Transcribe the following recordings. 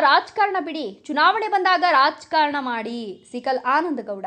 ರಾಜಕಾರಣ ಬಿಡಿ. ಚುನಾವಣೆ ಬಂದಾಗ ರಾಜಕಾರಣ ಮಾಡಿ. ಸಿಕಲ್ ಆನಂದಗೌಡ.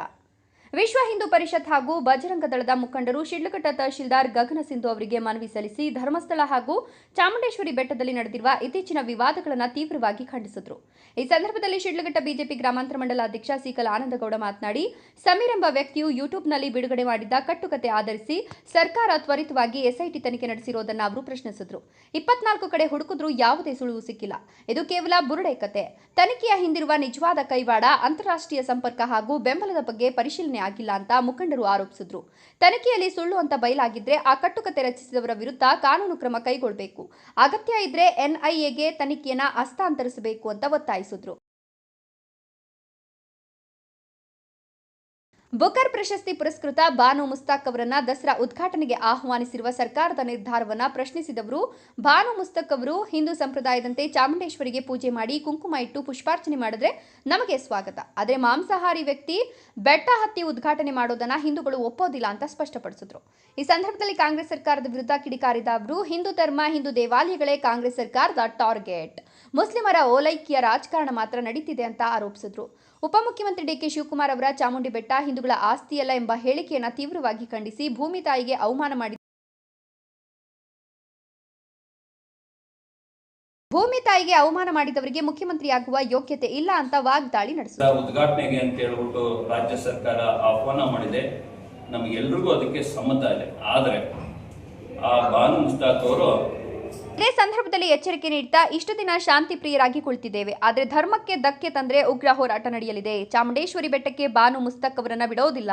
ವಿಶ್ವ ಹಿಂದೂ ಪರಿಷತ್ ಹಾಗೂ ಬಜರಂಗ ದಳದ ಮುಖಂಡರು ಶಿಡ್ಲಘಟ್ಟ ತಹಶೀಲ್ದಾರ್ ಗಗನ ಸಿಂಧು ಅವರಿಗೆ ಮನವಿ ಸಲ್ಲಿಸಿ ಧರ್ಮಸ್ಥಳ ಹಾಗೂ ಚಾಮುಂಡೇಶ್ವರಿ ಬೆಟ್ಟದಲ್ಲಿ ನಡೆದಿರುವ ಇತ್ತೀಚಿನ ವಿವಾದಗಳನ್ನು ತೀವ್ರವಾಗಿ ಖಂಡಿಸಿದರು. ಈ ಸಂದರ್ಭದಲ್ಲಿ ಶಿಡ್ಲಘಟ್ಟ ಬಿಜೆಪಿ ಗ್ರಾಮಾಂತರ ಮಂಡಲ ಅಧ್ಯಕ್ಷ ಸಿಕಲ್ ಆನಂದಗೌಡ ಮಾತನಾಡಿ, ಸಮೀರ್ ಎಂಬ ವ್ಯಕ್ತಿಯು ಯೂಟ್ಯೂಬ್ನಲ್ಲಿ ಬಿಡುಗಡೆ ಮಾಡಿದ್ದ ಕಟ್ಟುಕತೆ ಆಧರಿಸಿ ಸರ್ಕಾರ ತ್ವರಿತವಾಗಿ ಎಸ್ಐಟಿ ತನಿಖೆ ನಡೆಸಿರುವುದನ್ನು ಅವರು ಪ್ರಶ್ನಿಸಿದರು. ಇಪ್ಪತ್ನಾಲ್ಕು ಕಡೆ ಹುಡುಕಿದ್ರೂ ಯಾವುದೇ ಸುಳಿವು ಸಿಕ್ಕಿಲ್ಲ. ಇದು ಕೇವಲ ಬುರುಡೆ ಕತೆ. ತನಿಖೆಯ ಹಿಂದಿರುವ ನಿಜವಾದ ಕೈವಾಡ, ಅಂತಾರಾಷ್ಟ್ರೀಯ ಸಂಪರ್ಕ ಹಾಗೂ ಬೆಂಬಲದ ಬಗ್ಗೆ ಪರಿಶೀಲನೆ ಆಗಿಲ್ಲ ಅಂತ ಮುಖಂಡರು ಆರೋಪಿಸಿದ್ರು. ತನಿಖೆಯಲ್ಲಿ ಸುಳ್ಳು ಅಂತ ಬಯಲಾಗಿದ್ರೆ ಆ ಕಟ್ಟುಕತೆ ರಚಿಸಿದವರ ವಿರುದ್ಧ ಕಾನೂನು ಕ್ರಮ ಕೈಗೊಳ್ಳಬೇಕು. ಅಗತ್ಯ ಇದ್ರೆ ಎನ್ಐಎಗೆ ತನಿಖೆಯನ್ನ ಹಸ್ತಾಂತರಿಸಬೇಕು ಅಂತ ಒತ್ತಾಯಿಸಿದ್ರು. ಬುಕರ್ ಪ್ರಶಸ್ತಿ ಪುರಸ್ಕೃತ ಬಾನು ಮುಸ್ತಾಕ್ ಅವರನ್ನ ದಸರಾ ಉದ್ಘಾಟನೆಗೆ ಆಹ್ವಾನಿಸಿರುವ ಸರ್ಕಾರದ ನಿರ್ಧಾರವನ್ನ ಪ್ರಶ್ನಿಸಿದವರು, ಬಾನು ಮುಸ್ತಕ್ ಅವರು ಹಿಂದೂ ಸಂಪ್ರದಾಯದಂತೆ ಚಾಮುಂಡೇಶ್ವರಿಗೆ ಪೂಜೆ ಮಾಡಿ ಕುಂಕುಮ ಇಟ್ಟು ಪುಷ್ಪಾರ್ಚನೆ ಮಾಡಿದ್ರೆ ನಮಗೆ ಸ್ವಾಗತ. ಆದರೆ ಮಾಂಸಾಹಾರಿ ವ್ಯಕ್ತಿ ಬೆಟ್ಟ ಹತ್ತಿ ಉದ್ಘಾಟನೆ ಮಾಡೋದನ್ನ ಹಿಂದೂಗಳು ಒಪ್ಪೋದಿಲ್ಲ ಅಂತ ಸ್ಪಷ್ಟಪಡಿಸಿದ್ರು. ಈ ಸಂದರ್ಭದಲ್ಲಿ ಕಾಂಗ್ರೆಸ್ ಸರ್ಕಾರದ ವಿರುದ್ಧ ಕಿಡಿಕಾರಿದ ಅವರು, ಹಿಂದೂ ಧರ್ಮ, ಹಿಂದೂ ದೇವಾಲಯಗಳೇ ಕಾಂಗ್ರೆಸ್ ಸರ್ಕಾರದ ಟಾರ್ಗೆಟ್. ಮುಸ್ಲಿಮರ ಓಲೈಕೆಯ ರಾಜಕಾರಣ ಮಾತ್ರ ನಡೀತಿದೆ ಅಂತ ಆರೋಪಿಸಿದ್ರು. ಉಪಮುಖ್ಯಮಂತ್ರಿ ಡಿಕೆ ಶಿವಕುಮಾರ್ ಅವರ ಚಾಮುಂಡಿ ಬೆಟ್ಟ ಹಿಂದೂಗಳ ಆಸ್ತಿಯಲ್ಲ ಎಂಬ ಹೇಳಿಕೆಯನ್ನು ತೀವ್ರವಾಗಿ ಖಂಡಿಸಿ ಭೂಮಿ ತಾಯಿಗೆ ಅವಮಾನ ಮಾಡಿ ಭೂಮಿ ತಾಯಿಗೆ ಅವಮಾನ ಮಾಡಿದವರಿಗೆ ಮುಖ್ಯಮಂತ್ರಿಯಾಗುವ ಯೋಗ್ಯತೆ ಇಲ್ಲ ಅಂತ ವಾಗ್ದಾಳಿ ನಡೆಸಿದರು ಉದ್ಘಾಟನೆಗೆ ಅಂತ ಹೇಳ್ಬಿಟ್ಟು ರಾಜ್ಯ ಸರ್ಕಾರ ಆಹ್ವಾನ ಮಾಡಿದೆ. ನಮಗೆಲ್ರಿಗೂ ಅದಕ್ಕೆ ಸಮ್ಮತ ಇದೆ. ಆದರೆ ಆ ಬಾನು ಮುಸ್ತಾಕ್ ಅವರು ಇದೇ ಸಂದರ್ಭದಲ್ಲಿ ಎಚ್ಚರಿಕೆ ನೀಡುತ್ತಾ ಇಷ್ಟು ದಿನ ಶಾಂತಿ ಪ್ರಿಯರಾಗಿ ಕುಳಿತಿದ್ದೇವೆ ಆದರೆ ಧರ್ಮಕ್ಕೆ ಧಕ್ಕೆ ತಂದ್ರೆ ಉಗ್ರ ಹೋರಾಟ ನಡೆಯಲಿದೆ. ಚಾಮುಂಡೇಶ್ವರಿ ಬೆಟ್ಟಕ್ಕೆ ಬಾನು ಮುಸ್ತಕ್ ಅವರನ್ನ ಬಿಡೋದಿಲ್ಲ.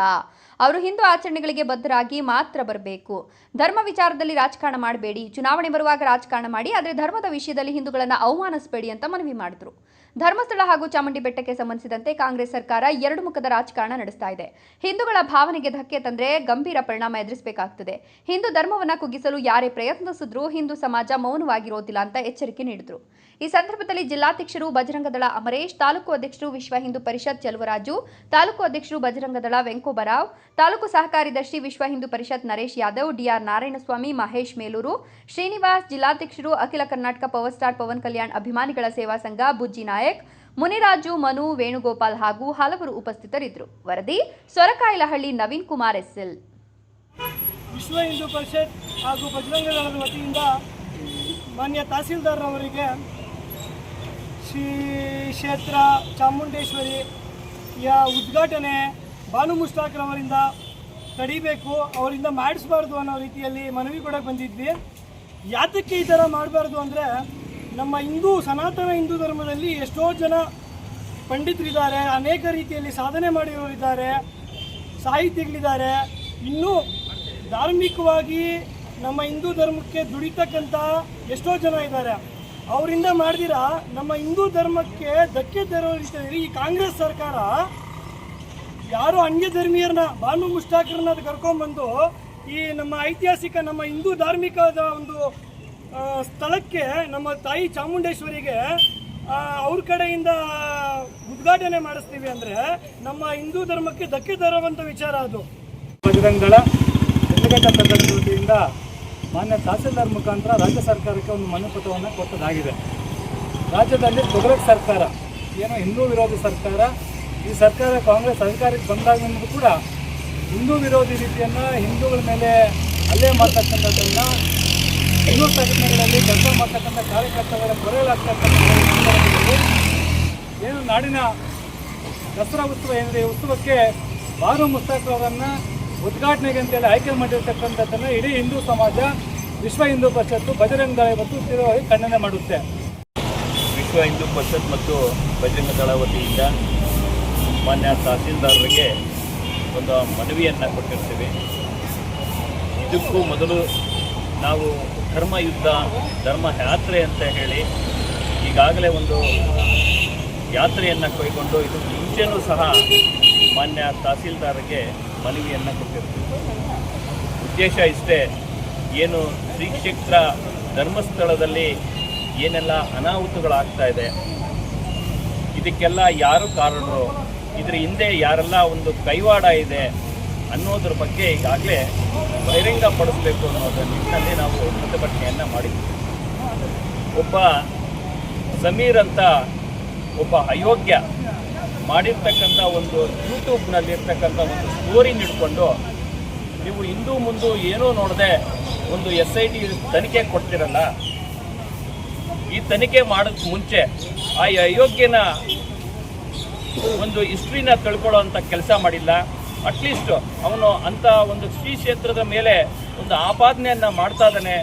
ಅವರು ಹಿಂದೂ ಆಚರಣೆಗಳಿಗೆ ಬದ್ಧರಾಗಿ ಮಾತ್ರ ಬರಬೇಕು. ಧರ್ಮ ವಿಚಾರದಲ್ಲಿ ರಾಜಕಾರಣ ಮಾಡಬೇಡಿ. ಚುನಾವಣೆ ಬರುವಾಗ ರಾಜಕಾರಣ ಮಾಡಿ, ಆದರೆ ಧರ್ಮದ ವಿಷಯದಲ್ಲಿ ಹಿಂದೂಗಳನ್ನು ಅವಮಾನಿಸಬೇಡಿ ಅಂತ ಮನವಿ ಮಾಡಿದ್ರು. ಧರ್ಮಸ್ಥಳ ಹಾಗೂ ಚಾಮುಂಡಿ ಬೆಟ್ಟಕ್ಕೆ ಸಂಬಂಧಿಸಿದಂತೆ ಕಾಂಗ್ರೆಸ್ ಸರ್ಕಾರ ಎರಡು ಮುಖದ ರಾಜಕಾರಣ ನಡೆಸ್ತಾ ಇದೆ. ಹಿಂದೂಗಳ ಭಾವನೆಗೆ ಧಕ್ಕೆ ತಂದ್ರೆ ಗಂಭೀರ ಪರಿಣಾಮ ಎದುರಿಸಬೇಕಾಗ್ತದೆ. ಹಿಂದೂ ಧರ್ಮವನ್ನ ಕುಗ್ಗಿಸಲು ಯಾರೇ ಪ್ರಯತ್ನಿಸಿದ್ರೂ ಹಿಂದೂ ಸಮಾಜ ಮೌನವಾಗಿರೋದಿಲ್ಲ ಅಂತ ಎಚ್ಚರಿಕೆ ನೀಡಿದ್ರು. ಈ ಸಂದರ್ಭದಲ್ಲಿ ಜಿಲ್ಲಾಧ್ಯಕ್ಷರು ಬಜರಂಗದಳ ಅಮರೇಶ್, ತಾಲೂಕು ಅಧ್ಯಕ್ಷರು ವಿಶ್ವ ಹಿಂದೂ ಪರಿಷತ್ ಚೆಲುವರಾಜು, ತಾಲೂಕು ಅಧ್ಯಕ್ಷರು ಬಜರಂಗದಳ ವೆಂಕೋಬರಾವ್ ತಾಲೂಕು ಸಹಕಾರ್ಯದರ್ಶಿ ವಿಶ್ವ ಹಿಂದೂ ಪರಿಷತ್ ನರೇಶ್ ಯಾದವ್, ಡಿಆರ್ ನಾರಾಯಣಸ್ವಾಮಿ, ಮಹೇಶ್ ಮೇಲೂರು, ಶ್ರೀನಿವಾಸ್ ಜಿಲ್ಲಾಧ್ಯಕ್ಷರು, ಅಖಿಲ ಕರ್ನಾಟಕ ಪವರ್ ಸ್ಟಾರ್ ಪವನ್ ಕಲ್ಯಾಣ್ ಅಭಿಮಾನಿಗಳ ಸೇವಾ ಸಂಘ, ಬುಜ್ಜಿ ನಾಯಕ್, ಮುನಿರಾಜು, ಮನು, ವೇಣುಗೋಪಾಲ್ ಹಾಗೂ ಹಲವರು ಉಪಸ್ಥಿತರಿದ್ದರು. ವರದಿ, ಸೊರಕಾಯಿಲಹಳ್ಳಿ ನವೀನ್ ಕುಮಾರ್ ಎಸ್ಎಲ್. ವಿಶ್ವ ಹಿಂದೂ ಪರಿಷತ್ ಹಾಗೂ ಬಜರಂಗ ದಳದ ವತಿಯಿಂದ ಮಾನ್ಯ ತಹಸೀಲ್ದಾರ್ರವರಿಗೆ ಶ್ರೀ ಕ್ಷೇತ್ರ ಚಾಮುಂಡೇಶ್ವರಿಯ ಉದ್ಘಾಟನೆ ಭಾನು ಮುಷ್ಟಾಕ್ರವರಿಂದ ತಡಿಬೇಕು, ಅವರಿಂದ ಮಾಡಿಸ್ಬಾರ್ದು ಅನ್ನೋ ರೀತಿಯಲ್ಲಿ ಮನವಿ ಕೊಡಕ್ಕೆ ಬಂದಿದ್ವಿ. ಯಾತಕ್ಕೆ ಈ ಥರ ಮಾಡಬಾರ್ದು ಅಂದರೆ, ನಮ್ಮ ಹಿಂದೂ ಸನಾತನ ಹಿಂದೂ ಧರ್ಮದಲ್ಲಿ ಎಷ್ಟೋ ಜನ ಪಂಡಿತರಿದ್ದಾರೆ, ಅನೇಕ ರೀತಿಯಲ್ಲಿ ಸಾಧನೆ ಮಾಡಿರೋರಿದ್ದಾರೆ, ಸಾಹಿತಿಗಳಿದ್ದಾರೆ. ಇನ್ನೂ ಧಾರ್ಮಿಕವಾಗಿ ನಮ್ಮ ಹಿಂದೂ ಧರ್ಮಕ್ಕೆ ದುಡಿತಕ್ಕಂಥ ಎಷ್ಟೋ ಜನ ಇದ್ದಾರೆ. ಅವರಿಂದ ಮಾಡಿದಿರ, ನಮ್ಮ ಹಿಂದೂ ಧರ್ಮಕ್ಕೆ ಧಕ್ಕೆ ತರೋ ರೀತಿಯಲ್ಲಿ ಈ ಕಾಂಗ್ರೆಸ್ ಸರ್ಕಾರ ಯಾರೋ ಅನ್ಯ ಧರ್ಮೀಯರನ್ನ ಭಾನು ಮುಷ್ಟಾಕರನ್ನ ಕರ್ಕೊಂಡ್ಬಂದು ಈ ನಮ್ಮ ಐತಿಹಾಸಿಕ, ನಮ್ಮ ಹಿಂದೂ ಧಾರ್ಮಿಕದ ಒಂದು ಸ್ಥಳಕ್ಕೆ, ನಮ್ಮ ತಾಯಿ ಚಾಮುಂಡೇಶ್ವರಿಗೆ ಅವ್ರ ಕಡೆಯಿಂದ ಉದ್ಘಾಟನೆ ಮಾಡಿಸ್ತೀವಿ ಅಂದರೆ ನಮ್ಮ ಹಿಂದೂ ಧರ್ಮಕ್ಕೆ ಧಕ್ಕೆ ತರುವಂಥ ವಿಚಾರ ಅದು. ಬಜರಂಗಳ ವತಿಯಿಂದ ಮಾನ್ಯ ತಹಸೀಲ್ದಾರ್ ಮುಖಾಂತರ ರಾಜ್ಯ ಸರ್ಕಾರಕ್ಕೆ ಒಂದು ಮನಪತ್ರವನ್ನು ಕೊಟ್ಟದಾಗಿದೆ. ರಾಜ್ಯದಲ್ಲಿ ತೊಗರಕ್ ಸರ್ಕಾರ, ಏನೋ ಹಿಂದೂ ವಿರೋಧಿ ಸರ್ಕಾರ ಈ ಸರ್ಕಾರ ಕಾಂಗ್ರೆಸ್ ಅಧಿಕಾರಕ್ಕೆ ಬಂದಾಗಿನಿಂದ ಕೂಡ ಹಿಂದೂ ವಿರೋಧಿ ರೀತಿಯನ್ನು ಹಿಂದೂಗಳ ಮೇಲೆ ಅಲ್ಲೇ ಮಾಡ್ತಕ್ಕಂಥದ್ದನ್ನು ಹಿಂದೂ ಸಂಘಟನೆಗಳಲ್ಲಿ ಕೆಲಸ ಮಾಡ್ತಕ್ಕಂಥ ಕಾರ್ಯಕರ್ತಗಳ ಕೊರೆಯಲಾಗ್ತಕ್ಕಂಥದ್ದು ಏನು ನಾಡಿನ ದಸರಾ ಉತ್ಸವ ಏನಿದೆ ಉತ್ಸವಕ್ಕೆ ಬಾನು ಮುಸ್ತಾಕ್ ಅವರನ್ನು ಉದ್ಘಾಟನೆಗೆ ಅಂತೇಳಿ ಆಯ್ಕೆ ಮಾಡಿರ್ತಕ್ಕಂಥದ್ದನ್ನು ಇಡೀ ಹಿಂದೂ ಸಮಾಜ, ವಿಶ್ವ ಹಿಂದೂ ಪರಿಷತ್ತು ಬಜರಂಗ ದಳ ಮತ್ತು ತೀವ್ರವಾಗಿ ಖಂಡನೆ ಮಾಡುತ್ತೆ. ವಿಶ್ವ ಹಿಂದೂ ಪರಿಷತ್ ಮತ್ತು ಬಜರಂಗ ದಳ ವತಿಯಿಂದ ಮಾನ್ಯ ತಹಸೀಲ್ದಾರರಿಗೆ ಒಂದು ಮನವಿಯನ್ನು ಕೊಟ್ಟಿರ್ತೀವಿ. ಇದಕ್ಕೂ ಮೊದಲು ನಾವು ಧರ್ಮ ಯುದ್ಧ, ಧರ್ಮ ಯಾತ್ರೆ ಅಂತ ಹೇಳಿ ಈಗಾಗಲೇ ಒಂದು ಯಾತ್ರೆಯನ್ನು ಕೈಗೊಂಡು ಇದು ಮುಂಚೆನೂ ಸಹ ಮಾನ್ಯ ತಹಸೀಲ್ದಾರರಿಗೆ ಮನವಿಯನ್ನು ಕೊಟ್ಟಿರ್ತೀವಿ. ಉದ್ದೇಶ ಇಷ್ಟೇ, ಏನು ಶ್ರೀ ಕ್ಷೇತ್ರ ಧರ್ಮಸ್ಥಳದಲ್ಲಿ ಏನೆಲ್ಲ ಅನಾಹುತಗಳಾಗ್ತಾ ಇದೆ, ಇದಕ್ಕೆಲ್ಲ ಯಾರು ಕಾರಣರು? ಇದ್ರ ಹಿಂದೆ ಯಾರೆಲ್ಲ ಒಂದು ಕೈವಾಡ ಇದೆ ಅನ್ನೋದ್ರ ಬಗ್ಗೆ ಈಗಾಗಲೇ ಬಹಿರಂಗಪಡಿಸಬೇಕು ಅನ್ನೋದ್ರ ನಿಟ್ಟಿನಲ್ಲಿ ನಾವು ಪ್ರತಿಭಟನೆಯನ್ನು ಮಾಡಿದ್ವಿ. ಒಬ್ಬ ಸಮೀರ್ ಅಂತ ಒಬ್ಬ ಅಯೋಗ್ಯ ಮಾಡಿರ್ತಕ್ಕಂಥ ಒಂದು ಯೂಟ್ಯೂಬ್ನಲ್ಲಿ ಇರ್ತಕ್ಕಂಥ ಒಂದು ಸ್ಟೋರಿ ಹಿಡ್ಕೊಂಡು ನೀವು ಹಿಂದೂ ಮುಂದು ಏನೂ ನೋಡದೆ ಒಂದು ಎಸ್ ಐ ಟಿ ತನಿಖೆ ಕೊಡ್ತಿರಲ್ಲ, ಈ ತನಿಖೆ ಮಾಡೋಕ್ಕೆ ಮುಂಚೆ ಆ ಅಯೋಗ್ಯನ ಒಂದು ಹಿಸ್ಟ್ರಿನ ತಿಳ್ಕೊಳ್ಳೋ ಅಂತ ಕೆಲಸ ಮಾಡಿಲ್ಲ. ಅಟ್ಲೀಸ್ಟ್ ಅವನು ಅಂತ ಒಂದು ಶ್ರೀ ಕ್ಷೇತ್ರದ ಮೇಲೆ ಒಂದು ಆಪಾದನೆಯನ್ನ ಮಾಡ್ತಾ ಇದ್ದಾನೆ.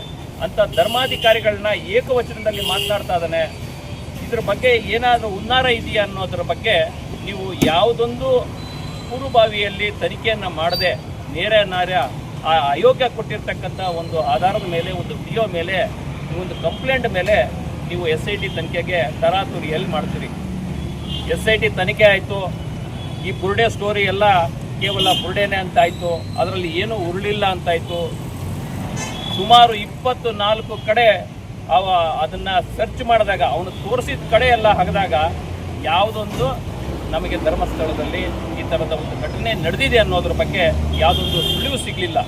ಅಂತ ಧರ್ಮಾಧಿಕಾರಿಗಳನ್ನ ಏಕವಚನದಲ್ಲಿ ಮಾತನಾಡ್ತಾ ಇದ್ದಾನೆ. ಇದ್ರ ಬಗ್ಗೆ ಏನಾದರೂ ಉನ್ನಾರ ಇದೆಯಾ ಅನ್ನೋದ್ರ ಬಗ್ಗೆ ನೀವು ಯಾವುದೊಂದು ಪೂರ್ವಭಾವಿಯಲ್ಲಿ ತನಿಖೆಯನ್ನು ಮಾಡದೆ ನೇರ ನಾರ ಆ ಅಯೋಗ್ಯ ಕೊಟ್ಟಿರ್ತಕ್ಕಂಥ ಒಂದು ಆಧಾರದ ಮೇಲೆ, ಒಂದು ವಿಡಿಯೋ ಮೇಲೆ, ಒಂದು ಕಂಪ್ಲೇಂಟ್ ಮೇಲೆ ನೀವು ಎಸ್ ಐ ಟಿ ತನಿಖೆಗೆ ತರಾತುರಿ ಎಲ್ಲಿ ಮಾಡ್ತೀರಿ. ಎಸ್ ಐ ಟಿ ತನಿಖೆ ಆಯಿತು. ಈ ಬುರ್ಡೆ ಸ್ಟೋರಿ ಎಲ್ಲ ಕೇವಲ ಬುರ್ಡೆನೆ ಅಂತ ಆಯಿತು. ಅದರಲ್ಲಿ ಏನೂ ಉರುಳಿಲ್ಲ ಅಂತಾಯಿತು ಸುಮಾರು ಇಪ್ಪತ್ತು ನಾಲ್ಕು ಕಡೆ ಅವ ಅದನ್ನ ಸರ್ಚ್ ಮಾಡಿದಾಗ, ಅವನು ತೋರಿಸಿದ ಕಡೆ ಎಲ್ಲ ಹಗದಾಗ ಯಾವುದೊಂದು ನಮಗೆ ಧರ್ಮಸ್ಥಳದಲ್ಲಿ ಈ ಥರದ ಒಂದು ಘಟನೆ ನಡೆದಿದೆ ಅನ್ನೋದ್ರ ಬಗ್ಗೆ ಯಾವುದೊಂದು ಸುಳಿವು ಸಿಗಲಿಲ್ಲ.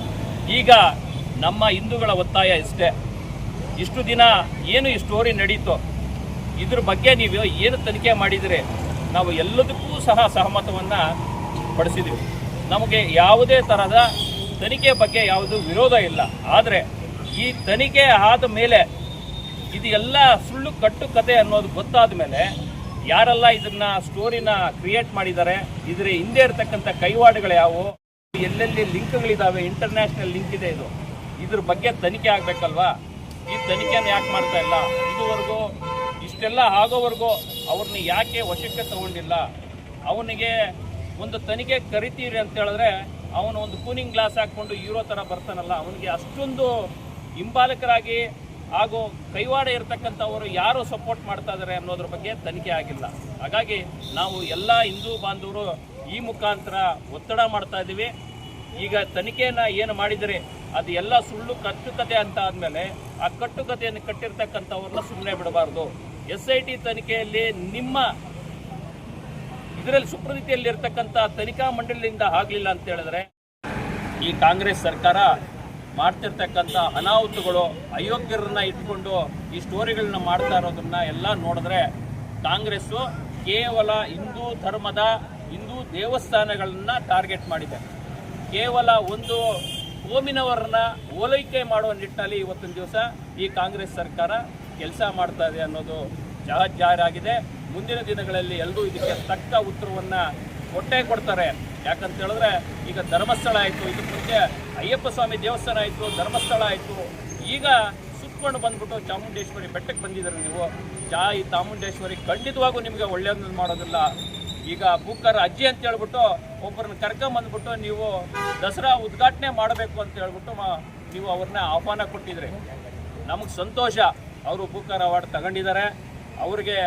ಈಗ ನಮ್ಮ ಹಿಂದೂಗಳ ಒತ್ತಾಯ ಇಷ್ಟೇ. ಇಷ್ಟು ದಿನ ಏನು ಈ ಸ್ಟೋರಿ ನಡೀತೋ, ಇದ್ರ ಬಗ್ಗೆ ನೀವು ಏನು ತನಿಖೆ ಮಾಡಿದರೆ? ನಾವು ಎಲ್ಲದಕ್ಕೂ ಸಹ ಸಹಮತವನ್ನು ಪಡಿಸಿದ್ದೀವಿ ನಮಗೆ ಯಾವುದೇ ಥರದ ತನಿಖೆ ಬಗ್ಗೆ ಯಾವುದು ವಿರೋಧ ಇಲ್ಲ. ಆದರೆ ಈ ತನಿಖೆ ಆದ ಮೇಲೆ ಇದು ಎಲ್ಲ ಸುಳ್ಳು ಕಟ್ಟು ಕತೆ ಅನ್ನೋದು ಗೊತ್ತಾದ ಮೇಲೆ ಯಾರೆಲ್ಲ ಇದನ್ನ ಸ್ಟೋರಿನ ಕ್ರಿಯೇಟ್ ಮಾಡಿದ್ದಾರೆ, ಇದರ ಹಿಂದೆ ಇರತಕ್ಕಂಥ ಕೈವಾಡಗಳು ಯಾವುವು? ಎಲ್ಲೆಲ್ಲಿ ಲಿಂಕ್ಗಳಿದಾವೆ? ಇಂಟರ್ನ್ಯಾಷನಲ್ ಲಿಂಕ್ ಇದೆ ಇದು. ಇದ್ರ ಬಗ್ಗೆ ತನಿಖೆ ಆಗಬೇಕಲ್ವಾ? ಈ ತನಿಖೆಯನ್ನು ಯಾಕೆ ಮಾಡ್ತಾ ಇಲ್ಲ? ಇದುವರೆಗೂ ಇಷ್ಟೆಲ್ಲ ಆಗೋವರೆಗೂ ಅವ್ರನ್ನ ಯಾಕೆ ವಶಕ್ಕೆ ತಗೊಂಡಿಲ್ಲ? ಅವನಿಗೆ ಒಂದು ತನಿಖೆ ಕರಿತೀರಿ ಅಂತ ಹೇಳಿದ್ರೆ ಅವನು ಒಂದು ಕೂನಿಂಗ್ ಗ್ಲಾಸ್ ಹಾಕ್ಕೊಂಡು ಹೀರೋ ಥರ ಬರ್ತಾನಲ್ಲ, ಅವನಿಗೆ ಅಷ್ಟೊಂದು ಹಿಂಬಾಲಕರಾಗಿ ಹಾಗೂ ಕೈವಾಡ ಇರತಕ್ಕಂಥವರು ಯಾರು ಸಪೋರ್ಟ್ ಮಾಡ್ತಾ ಇದ್ದಾರೆ ಅನ್ನೋದ್ರ ಬಗ್ಗೆ ತನಿಖೆ ಆಗಿಲ್ಲ. ಹಾಗಾಗಿ ನಾವು ಎಲ್ಲ ಹಿಂದೂ ಬಾಂಧವರು ಈ ಮುಖಾಂತರ ಒತ್ತಡ ಮಾಡ್ತಾ ಇದ್ದೀವಿ. ಈಗ ತನಿಖೆಯನ್ನ ಏನು ಮಾಡಿದರೆ ಅದು ಎಲ್ಲ ಸುಳ್ಳು ಕಟ್ಟುಕತೆ ಅಂತ ಆದಮೇಲೆ ಆ ಕಟ್ಟುಕತೆಯನ್ನು ಕಟ್ಟಿರ್ತಕ್ಕಂಥವ್ರನ್ನ ಸುಮ್ಮನೆ ಬಿಡಬಾರ್ದು. ಎಸ್ ಐ ಟಿ ತನಿಖೆಯಲ್ಲಿ ನಿಮ್ಮ ಇದರಲ್ಲಿ ಸುಪ್ರತಿಯಲ್ಲಿ ಇರ್ತಕ್ಕಂಥ ತನಿಖಾ ಮಂಡಳಿಯಿಂದ ಆಗಲಿಲ್ಲ ಅಂತ ಹೇಳಿದ್ರೆ, ಈ ಕಾಂಗ್ರೆಸ್ ಸರ್ಕಾರ ಮಾಡ್ತಿರ್ತಕ್ಕಂಥ ಅನಾಹುತಗಳು ಅಯೋಗ್ಯರನ್ನ ಇಟ್ಕೊಂಡು ಈ ಸ್ಟೋರಿಗಳನ್ನ ಮಾಡ್ತಾ ಇರೋದನ್ನ ಎಲ್ಲ ನೋಡಿದ್ರೆ ಕಾಂಗ್ರೆಸ್ಸು ಕೇವಲ ಹಿಂದೂ ಧರ್ಮದ, ಹಿಂದೂ ದೇವಸ್ಥಾನಗಳನ್ನ ಟಾರ್ಗೆಟ್ ಮಾಡಿದೆ. ಕೇವಲ ಒಂದು ಓಮಿನವರನ್ನ ಓಲೈಕೆ ಮಾಡುವ ನಿಟ್ಟಿನಲ್ಲಿ ಇವತ್ತಿನ ದಿವಸ ಈ ಕಾಂಗ್ರೆಸ್ ಸರ್ಕಾರ ಕೆಲಸ ಮಾಡ್ತಾ ಇದೆ ಅನ್ನೋದು ಜವಾಬ್ದಾರಾಗಿದೆ ಮುಂದಿನ ದಿನಗಳಲ್ಲಿ ಎಲ್ಲರೂ ಇದಕ್ಕೆ ತಕ್ಕ ಉತ್ತರವನ್ನು ಕೊಟ್ಟೇ ಕೊಡ್ತಾರೆ. ಯಾಕಂತ ಹೇಳಿದ್ರೆ ಈಗ ಧರ್ಮಸ್ಥಳ ಆಯಿತು ಇದಕ್ಕೆ ಮುಂಚೆ ಅಯ್ಯಪ್ಪ ಸ್ವಾಮಿ ದೇವಸ್ಥಾನ ಆಯಿತು, ಧರ್ಮಸ್ಥಳ ಆಯಿತು. ಈಗ ಸುತ್ಕೊಂಡು ಬಂದ್ಬಿಟ್ಟು ಚಾಮುಂಡೇಶ್ವರಿ ಬೆಟ್ಟಕ್ಕೆ ಬಂದಿದ್ದೀರಿ ನೀವು. ಚಾ ಈ ಚಾಮುಂಡೇಶ್ವರಿ ಖಂಡಿತವಾಗೂ ನಿಮಗೆ ಒಳ್ಳೆಯದನ್ನು ಮಾಡೋದಿಲ್ಲ. ಈಗ ಬುಕ್ಕರ್ ಅಜ್ಜಿ ಅಂತ ಹೇಳ್ಬಿಟ್ಟು ಒಬ್ಬರನ್ನ ಕರ್ಕೊಂಬಂದ್ಬಿಟ್ಟು ನೀವು ದಸರಾ ಉದ್ಘಾಟನೆ ಮಾಡಬೇಕು ಅಂತ ಹೇಳ್ಬಿಟ್ಟು ನೀವು ಅವ್ರನ್ನ ಆಹ್ವಾನ ಕೊಟ್ಟಿದ್ರಿ. ನಮಗೆ ಸಂತೋಷ. ಅವರು ಬುಕ್ಕರ್ ಅವಾರ್ಡ್ ತಗೊಂಡಿದ್ದಾರೆ. ಅವ್ರಿಗೆ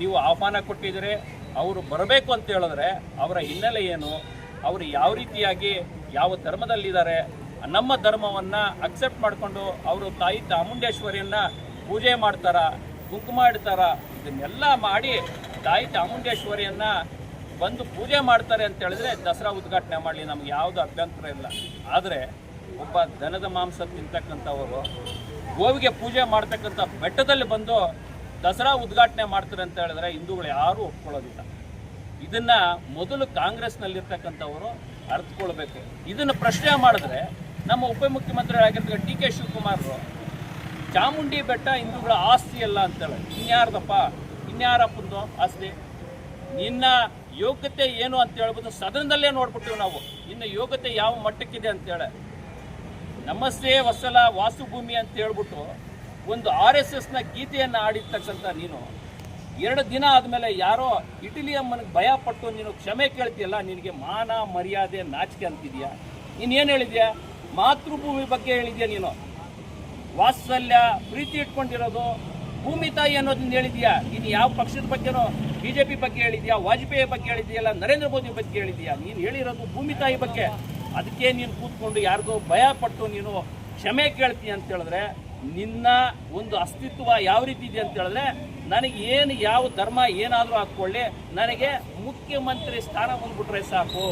ನೀವು ಆಹ್ವಾನ ಕೊಟ್ಟಿದ್ದೀರಿ. ಅವರು ಬರಬೇಕು ಅಂತ ಹೇಳಿದ್ರೆ ಅವರ ಹಿನ್ನೆಲೆ ಏನು? ಅವರು ಯಾವ ರೀತಿಯಾಗಿ ಯಾವ ಧರ್ಮದಲ್ಲಿದ್ದಾರೆ? ನಮ್ಮ ಧರ್ಮವನ್ನು ಅಕ್ಸೆಪ್ಟ್ ಮಾಡಿಕೊಂಡು ಅವರು ತಾಯಿ ಚಾಮುಂಡೇಶ್ವರಿಯನ್ನ ಪೂಜೆ ಮಾಡ್ತಾರ, ಕುಂಕುಮ ಇಡ್ತಾರ, ಇದನ್ನೆಲ್ಲ ಮಾಡಿ ತಾಯಿ ಚಾಮುಂಡೇಶ್ವರಿಯನ್ನ ಬಂದು ಪೂಜೆ ಮಾಡ್ತಾರೆ ಅಂತ ಹೇಳಿದ್ರೆ ದಸರಾ ಉದ್ಘಾಟನೆ ಮಾಡಲಿ, ನಮ್ಗೆ ಯಾವುದು ಅಭ್ಯಂತರ ಇಲ್ಲ. ಆದರೆ ಒಬ್ಬ ದನದ ಮಾಂಸ ತಿಂತಕ್ಕಂಥವರು ಗೋವಿಗೆ ಪೂಜೆ ಮಾಡ್ತಕ್ಕಂಥ ಬೆಟ್ಟದಲ್ಲಿ ಬಂದು ದಸರಾ ಉದ್ಘಾಟನೆ ಮಾಡ್ತಾರೆ ಅಂತ ಹೇಳಿದ್ರೆ ಹಿಂದೂಗಳು ಯಾರೂ ಒಪ್ಕೊಳ್ಳೋದಿಲ್ಲ. ಇದನ್ನ ಮೊದಲು ಕಾಂಗ್ರೆಸ್ನಲ್ಲಿರ್ತಕ್ಕಂಥವರು ಅರ್ಥಕೊಳ್ಬೇಕು ಇದನ್ನು ಪ್ರಶ್ನೆ ಮಾಡಿದ್ರೆ ನಮ್ಮ ಉಪಮುಖ್ಯಮಂತ್ರಿಗಳಾಗಿರ್ತಕ್ಕ ಡಿ ಕೆ ಶಿವಕುಮಾರ್ ಚಾಮುಂಡಿ ಬೆಟ್ಟ ಹಿಂದೂಗಳ ಆಸ್ತಿ ಅಲ್ಲ ಅಂತೇಳಿ, ಇನ್ಯಾರ್ದಪ್ಪ? ಇನ್ಯಾರಪ್ಪಂದು ಆಸ್ತಿ? ನಿನ್ನ ಯೋಗ್ಯತೆ ಏನು ಅಂತ ಹೇಳ್ಬೋದು ಸದನದಲ್ಲೇ ನೋಡ್ಬಿಟ್ಟಿವಿ ನಾವು. ಇನ್ನು ಯೋಗ್ಯತೆ ಯಾವ ಮಟ್ಟಕ್ಕಿದೆ ಅಂತೇಳಿ ನಮಸ್ತೆ ವಸಲ ವಾಸುಭೂಮಿ ಅಂತ ಹೇಳ್ಬಿಟ್ಟು ಒಂದು ಆರ್ ಎಸ್ ಎಸ್ನ ಗೀತೆಯನ್ನು ಆಡಿರ್ತಕ್ಕಂಥ ನೀನು. ಎರಡು ದಿನ ಆದಮೇಲೆ ಯಾರೋ ಇಟಲಿ ಅಮ್ಮನಿಗೆ ಭಯ ಪಟ್ಟು ನೀನು ಕ್ಷಮೆ ಕೇಳ್ತೀಯಲ್ಲ, ನಿನಗೆ ಮಾನ ಮರ್ಯಾದೆ ನಾಚಿಕೆ ಅಂತಿದ್ಯಾ? ನೀನು ಏನು ಹೇಳಿದ್ಯಾ? ಮಾತೃಭೂಮಿ ಬಗ್ಗೆ ಹೇಳಿದ್ಯಾ ನೀನು? ವಾತ್ಸಲ್ಯ, ಪ್ರೀತಿ ಇಟ್ಕೊಂಡಿರೋದು ಭೂಮಿ ತಾಯಿ ಅನ್ನೋದನ್ನ ಹೇಳಿದ್ಯಾ? ನೀನು ಯಾವ ಪಕ್ಷದ ಬಗ್ಗೆನೋ ಬಿಜೆಪಿ ಬಗ್ಗೆ ಹೇಳಿದ್ಯಾ? ವಾಜಪೇಯಿ ಬಗ್ಗೆ ಹೇಳಿದ್ಯಲ್ಲ ನರೇಂದ್ರ ಮೋದಿ ಬಗ್ಗೆ ಹೇಳಿದ್ಯಾ? ನೀನು ಹೇಳಿರೋದು ಭೂಮಿ ತಾಯಿ ಬಗ್ಗೆ. ಅದಕ್ಕೆ ನೀನು ಕೂತ್ಕೊಂಡು ಯಾರಿಗೋ ಭಯಪಟ್ಟು ನೀನು ಕ್ಷಮೆ ಕೇಳ್ತೀಯ ಅಂತ ಹೇಳಿದ್ರೆ ನಿನ್ನ ಒಂದು ಅಸ್ತಿತ್ವ ಯಾವ ರೀತಿ ಇದೆ ಅಂತ ಹೇಳಿದ್ರೆ ನನಗೆ ಏನು ಯಾವ ಧರ್ಮ ಏನಾದರೂ ಹಾಕ್ಕೊಳ್ಳಿ, ನನಗೆ ಮುಖ್ಯಮಂತ್ರಿ ಸ್ಥಾನ ಬಂದ್ಬಿಟ್ರೆ ಸಾಕು.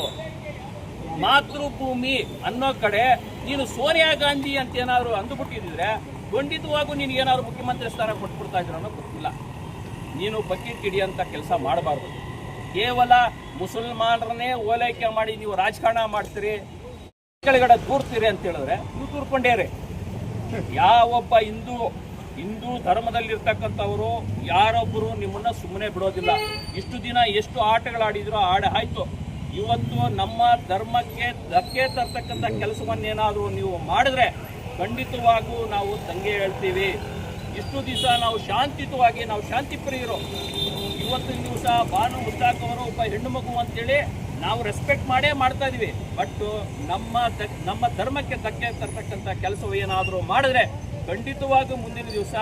ಮಾತೃಭೂಮಿ ಅನ್ನೋ ಕಡೆ ನೀನು ಸೋನಿಯಾ ಗಾಂಧಿ ಅಂತ ಏನಾದರೂ ಅಂದುಬಿಟ್ಟಿದ್ರೆ ಖಂಡಿತವಾಗೂ ನೀನು ಏನಾದರೂ ಮುಖ್ಯಮಂತ್ರಿ ಸ್ಥಾನ ಕೊಟ್ಬಿಡ್ತಾ ಇದ್ರು ಅನ್ನೋ ಗೊತ್ತಿಲ್ಲ. ನೀನು ಬಕೆಟ್ ಹಿಡಿಯಂಥ ಕೆಲಸ ಮಾಡಬಾರ್ದು. ಕೇವಲ ಮುಸಲ್ಮಾನರನ್ನೇ ಓಲೈಕೆ ಮಾಡಿ ನೀವು ರಾಜಕಾರಣ ಮಾಡ್ತೀರಿ, ಕೆಳಗಡೆ ದೂರ್ತೀರಿ ಅಂತ ಹೇಳಿದ್ರೆ ನೀವು ಯಾವ ಯಾವೊಬ್ಬ ಹಿಂದೂ ಹಿಂದೂ ಧರ್ಮದಲ್ಲಿರ್ತಕ್ಕಂಥವರು ಯಾರೊಬ್ಬರು ನಿಮ್ಮನ್ನ ಸುಮ್ಮನೆ ಬಿಡೋದಿಲ್ಲ. ಇಷ್ಟು ದಿನ ಎಷ್ಟು ಆಟಗಳಾಡಿದ್ರು ಆಡ ಆಯ್ತು. ಇವತ್ತು ನಮ್ಮ ಧರ್ಮಕ್ಕೆ ಧಕ್ಕೆ ತರ್ತಕ್ಕಂಥ ಕೆಲಸವನ್ನೇನಾದರೂ ನೀವು ಮಾಡಿದ್ರೆ ಖಂಡಿತವಾಗೂ ನಾವು ತಂಗೆ ಹೇಳ್ತೀವಿ. ಇಷ್ಟು ದಿವಸ ನಾವು ಶಾಂತಿಯುತವಾಗಿ, ನಾವು ಶಾಂತಿ ಪ್ರಿಯರು ಇವತ್ತಿನ ದಿವಸ ಭಾನು ಮುದ್ದಾಕ್ ಅವರು ಒಬ್ಬ ಹೆಣ್ಣು ಮಗು ಅಂತೇಳಿ ನಾವು ರೆಸ್ಪೆಕ್ಟ್ ಮಾಡೇ ಮಾಡ್ತಾ ಇದೀವಿ. ಬಟ್ ನಮ್ಮ ನಮ್ಮ ಧರ್ಮಕ್ಕೆ ಧಕ್ಕೆ ತರ್ತಕ್ಕಂಥ ಕೆಲಸ ಏನಾದರೂ ಮಾಡಿದ್ರೆ ಖಂಡಿತವಾಗೂ ಮುಂದಿನ ದಿವಸ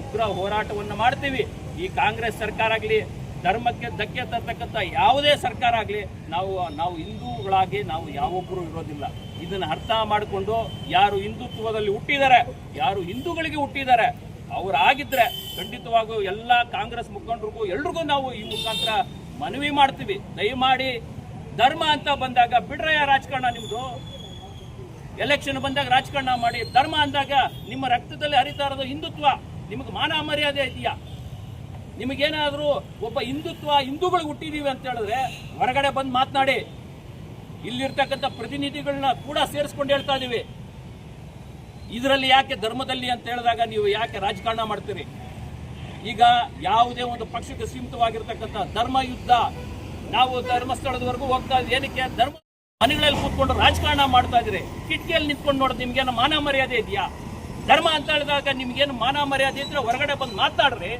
ಉಗ್ರ ಹೋರಾಟವನ್ನು ಮಾಡ್ತೀವಿ. ಈ ಕಾಂಗ್ರೆಸ್ ಸರ್ಕಾರ ಆಗಲಿ, ಧರ್ಮಕ್ಕೆ ಧಕ್ಕೆ ತರ್ತಕ್ಕಂಥ ಯಾವುದೇ ಸರ್ಕಾರ ಆಗಲಿ, ನಾವು ನಾವು ಹಿಂದೂಗಳಾಗಿ ನಾವು ಯಾವೊಬ್ಬರು ಇರೋದಿಲ್ಲ. ಇದನ್ನು ಅರ್ಥ ಮಾಡಿಕೊಂಡು ಯಾರು ಹಿಂದುತ್ವದಲ್ಲಿ ಹುಟ್ಟಿದ್ದಾರೆ ಯಾರು ಹಿಂದೂಗಳಿಗೆ ಹುಟ್ಟಿದ್ದಾರೆ ಅವ್ರು ಆಗಿದ್ರೆ ಖಂಡಿತವಾಗೂ ಎಲ್ಲ ಕಾಂಗ್ರೆಸ್ ಮುಖಂಡರಿಗೂ ಎಲ್ರಿಗೂ ನಾವು ಈ ಮುಖಾಂತರ ಮನವಿ ಮಾಡ್ತೀವಿ. ದಯಮಾಡಿ ಧರ್ಮ ಅಂತ ಬಂದಾಗ ಬಿಡ್ರಯ್ಯ ರಾಜಕಾರಣ ನಿಮ್ಮದು ಎಲೆಕ್ಷನ್ ಬಂದಾಗ ರಾಜಕಾರಣ ಮಾಡಿ. ಧರ್ಮ ಅಂದಾಗ ನಿಮ್ಮ ರಕ್ತದಲ್ಲಿ ಹರಿತಾ ಇರೋದು ಹಿಂದುತ್ವ. ನಿಮಗೆ ಮಾನ ಮರ್ಯಾದೆ ಇದೆಯಾ? ನಿಮಗೇನಾದರೂ ಒಬ್ಬ ಹಿಂದುತ್ವ ಹಿಂದೂಗಳು ಹುಟ್ಟಿದೀವಿ ಅಂತ ಹೇಳಿದ್ರೆ ಹೊರಗಡೆ ಬಂದು ಮಾತನಾಡಿ. ಇಲ್ಲಿರ್ತಕ್ಕಂಥ ಪ್ರತಿನಿಧಿಗಳನ್ನ ಕೂಡ ಸೇರಿಸ್ಕೊಂಡು ಹೇಳ್ತಾ ಇದೀವಿ. ಇದರಲ್ಲಿ ಯಾಕೆ ಧರ್ಮದಲ್ಲಿ ಅಂತ ಹೇಳಿದಾಗ ನೀವು ಯಾಕೆ ರಾಜಕಾರಣ ಮಾಡ್ತೀರಿ? ಈಗ ಯಾವುದೇ ಒಂದು ಪಕ್ಷಕ್ಕೆ ಸೀಮಿತವಾಗಿರ್ತಕ್ಕಂಥ ಧರ್ಮ ಯುದ್ಧ, ನಾವು ಧರ್ಮಸ್ಥಳದವರೆಗೂ ಹೋಗ್ತಾ ಇದ್ದೀವಿ ಏನಕ್ಕೆ? ಧರ್ಮ ಮನೆಗಳಲ್ಲಿ ಕೂತ್ಕೊಂಡು ರಾಜಕಾರಣ ಮಾಡ್ತಾ ಇದ್ರೆ ಕಿಟಕಿಯಲ್ಲಿ ನಿಂತ್ಕೊಂಡು ನೋಡೋದು ನಿಮ್ಗೇನು ಮಾನ ಮರ್ಯಾದೆ ಇದೆಯಾ? ಧರ್ಮ ಅಂತ ಹೇಳಿದಾಗ ನಿಮ್ಗೇನು ಮಾನ ಮರ್ಯಾದೆ ಇದ್ರೆ ಹೊರಗಡೆ ಬಂದು ಮಾತಾಡ್ರಿ.